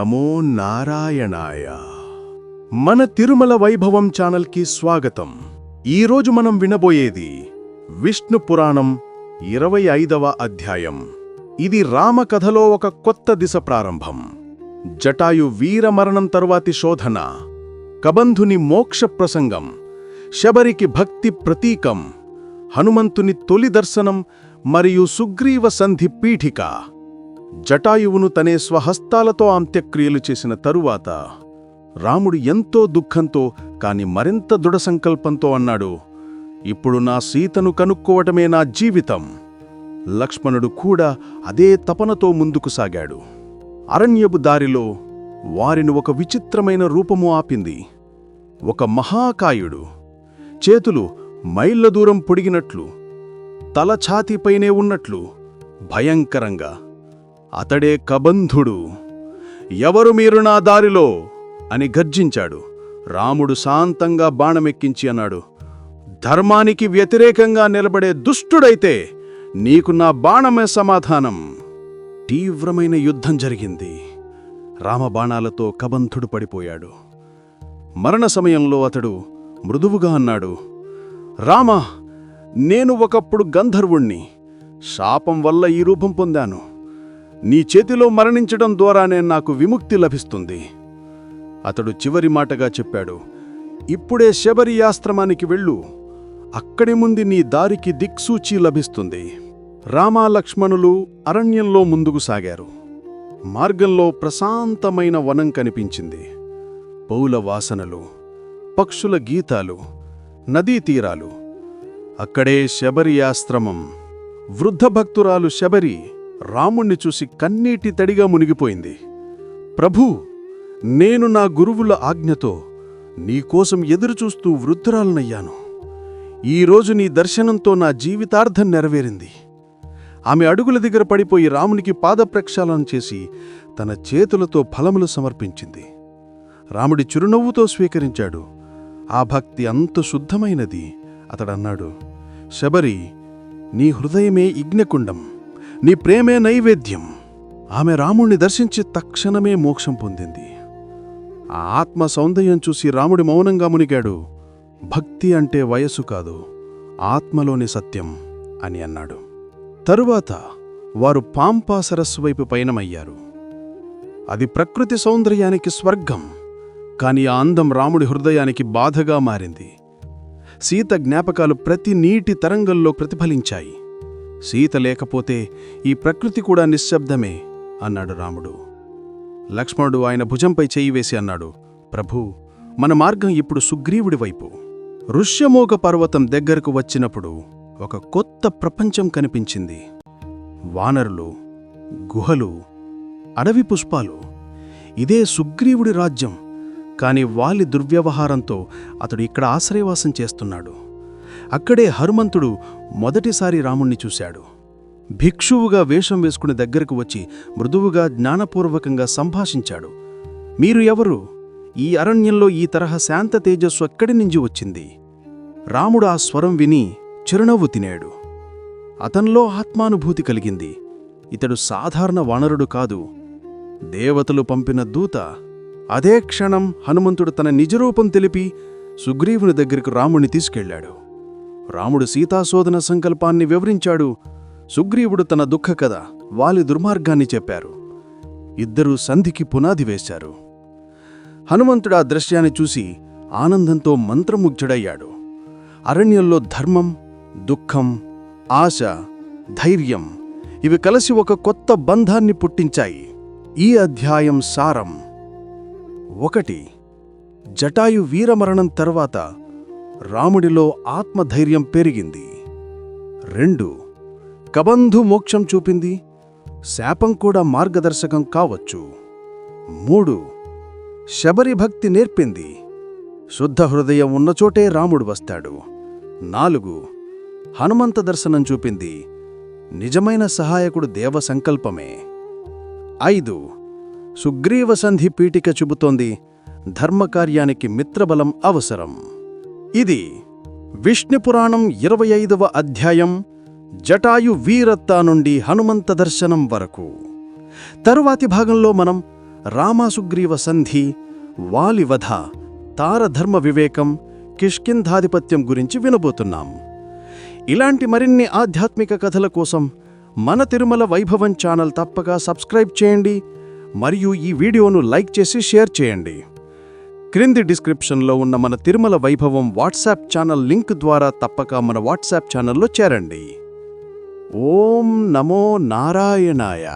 నమో నారాయణాయ. మన తిరుమల వైభవం ఛానల్కి స్వాగతం. ఈరోజు మనం వినబోయేది విష్ణు పురాణం ఇరవై ఐదవ అధ్యాయం. ఇది రామకథలో ఒక కొత్త దిశ ప్రారంభం. జటాయు వీరమరణం తరువాతి శోధన కబంధుని మోక్ష ప్రసంగం శబరికి భక్తి ప్రతీకం హనుమంతుని తొలి దర్శనం మరియు సుగ్రీవ సంధి పీఠిక. జటాయువును తనే స్వహస్తాలతో అంత్యక్రియలు చేసిన తరువాత రాముడు ఎంతో దుఃఖంతో కాని మరింత దృఢ సంకల్పంతో అన్నాడు ఇప్పుడు నా సీతను కనుక్కోవటమే నా జీవితం. లక్ష్మణుడు కూడా అదే తపనతో ముందుకు సాగాడు. అరణ్యపు దారిలో వారిని ఒక విచిత్రమైన రూపము ఆపింది. ఒక మహాకాయుడు. చేతులు మైళ్ళ దూరం పొడిగినట్లు తల ఛాతీపైనే ఉన్నట్లు భయంకరంగా అతడే కబంధుడు. ఎవరు మీరు నా దారిలో? అని గర్జించాడు. రాముడు శాంతంగా బాణమెక్కించి అన్నాడు ధర్మానికి వ్యతిరేకంగా నిలబడే దుష్టుడైతే నీకు నా బాణమే సమాధానం. తీవ్రమైన యుద్ధం జరిగింది. రామబాణాలతో కబంధుడు పడిపోయాడు. మరణ సమయంలో అతడు మృదువుగా అన్నాడు రామ నేను ఒకప్పుడు గంధర్వుణ్ణి. శాపం వల్ల ఈ రూపం పొందాను. నీ చేతిలో మరణించడం ద్వారానే నాకు విముక్తి లభిస్తుంది. అతడు చివరి మాటగా చెప్పాడు ఇప్పుడే శబరి ఆశ్రమానికి వెళ్ళు. అక్కడి ముందు నీ దారికి దిక్సూచి లభిస్తుంది. రామాలక్ష్మణులు అరణ్యంలో ముందుకు సాగారు. మార్గంలో ప్రశాంతమైన వనం కనిపించింది. పౌల వాసనలు పక్షుల గీతాలు నదీ తీరాలు. అక్కడే శబరి ఆశ్రమం. వృద్ధ భక్తురాలు శబరి రాముణ్ణి చూసి కన్నీటి తడిగా మునిగిపోయింది. ప్రభూ నేను నా గురువుల ఆజ్ఞతో నీకోసం ఎదురుచూస్తూ వృద్ధురాలనయ్యాను. ఈరోజు నీ దర్శనంతో నా జీవితార్థం నెరవేరింది. ఆమె అడుగుల దగ్గర పడిపోయి రామునికి పాదప్రక్షాళన చేసి తన చేతులతో ఫలములు సమర్పించింది. రాముడి చిరునవ్వుతో స్వీకరించాడు. ఆ భక్తి అంత శుద్ధమైనది అతడన్నాడు. శబరి నీ హృదయమే యజ్ఞకుండం. నీ ప్రేమే నైవేద్యం. ఆమె రాముణ్ణి దర్శించి తక్షణమే మోక్షం పొందింది. ఆ ఆత్మ సౌందర్యం చూసి రాముడి మౌనంగా మునిగాడు. భక్తి అంటే వయస్సు కాదు ఆత్మలోని సత్యం అని అన్నాడు. తరువాత వారు పాంపా సరస్సు వైపు పయనమయ్యారు. అది ప్రకృతి సౌందర్యానికి స్వర్గం కాని ఆ అందం రాముడి హృదయానికి బాధగా మారింది. సీత జ్ఞాపకాలు ప్రతి నీటి తరంగంలో ప్రతిఫలించాయి. సీత లేకపోతే ఈ ప్రకృతి కూడా నిశ్శబ్దమే అన్నాడు రాముడు. లక్ష్మణుడు ఆయన భుజంపై చేయివేసి వేసి అన్నాడు ప్రభూ మన మార్గం ఇప్పుడు సుగ్రీవుడి వైపు. ఋష్యమోగ పర్వతం దగ్గరకు వచ్చినప్పుడు ఒక కొత్త ప్రపంచం కనిపించింది. వానరులు గుహలు అడవి పుష్పాలు. ఇదే సుగ్రీవుడి రాజ్యం. కాని వాలి దుర్వ్యవహారంతో అతడు ఇక్కడ ఆశ్రయవాసం చేస్తున్నాడు. అక్కడే హనుమంతుడు మొదటిసారి రాముణ్ణి చూశాడు. భిక్షువుగా వేషం వేసుకుని దగ్గరకు వచ్చి మృదువుగా జ్ఞానపూర్వకంగా సంభాషించాడు. మీరు ఎవరు? ఈ అరణ్యంలో ఈ తరహా శాంత తేజస్సు ఎక్కడి నుంచి వచ్చింది? రాముడు ఆ స్వరం విని చిరునవ్వు తినాడు. అతనిలో ఆత్మానుభూతి కలిగింది. ఇతడు సాధారణ వానరుడు కాదు. దేవతలు పంపిన దూత. అదే క్షణం హనుమంతుడు తన నిజరూపం తెలిపి సుగ్రీవుని దగ్గరకు రాముణ్ణి తీసుకెళ్ళాడు. రాముడు సీతాశోధన సంకల్పాన్ని వివరించాడు. సుగ్రీవుడు తన దుఃఖ కథ వాలి దుర్మార్గాన్ని చెప్పారు. ఇద్దరూ సంధికి పునాది వేశారు. హనుమంతుడు ఆ దృశ్యాన్ని చూసి ఆనందంతో మంత్రముగ్ధుడయ్యాడు. అరణ్యంలో ధర్మం దుఃఖం ఆశ ధైర్యం ఇవి కలిసి ఒక కొత్త బంధాన్ని పుట్టించాయి. ఈ అధ్యాయం సారం. ఒకటి. జటాయు వీరమరణం తర్వాత రాముడిలో ఆత్మధైర్యం పెరిగింది. రెండు కబంధు మోక్షం చూపింది. శాపం కూడా మార్గదర్శకం కావచ్చు. మూడు శబరిభక్తి నేర్పింది. శుద్ధ హృదయం ఉన్నచోటే రాముడు వస్తాడు. నాలుగు హనుమంత దర్శనం చూపింది. నిజమైన సహాయకుడు దేవ సంకల్పమే. ఐదు సుగ్రీవసంధి పీఠిక చెబుతోంది ధర్మకార్యానికి మిత్రబలం అవసరం. ఇది విష్ణుపురాణం ఇరవై ఐదవ అధ్యాయం జటాయు వీరత్తా నుండి హనుమంత దర్శనం వరకు. తరువాతి భాగంలో మనం రామాసుగ్రీవ సంధి వాలివధ తారధర్మ వివేకం కిష్కింధాధిపత్యం గురించి వినబోతున్నాం. ఇలాంటి మరిన్ని ఆధ్యాత్మిక కథల కోసం మన తిరుమల వైభవం ఛానల్ తప్పక సబ్స్క్రైబ్ చేయండి మరియు ఈ వీడియోను లైక్ చేసి షేర్ చేయండి. క్రింది డిస్క్రిప్షన్లో ఉన్న మన తిరుమల వైభవం వాట్సాప్ ఛానల్ లింక్ ద్వారా తప్పక మన వాట్సాప్ ఛానల్లో చేరండి. ఓం నమో నారాయణాయ.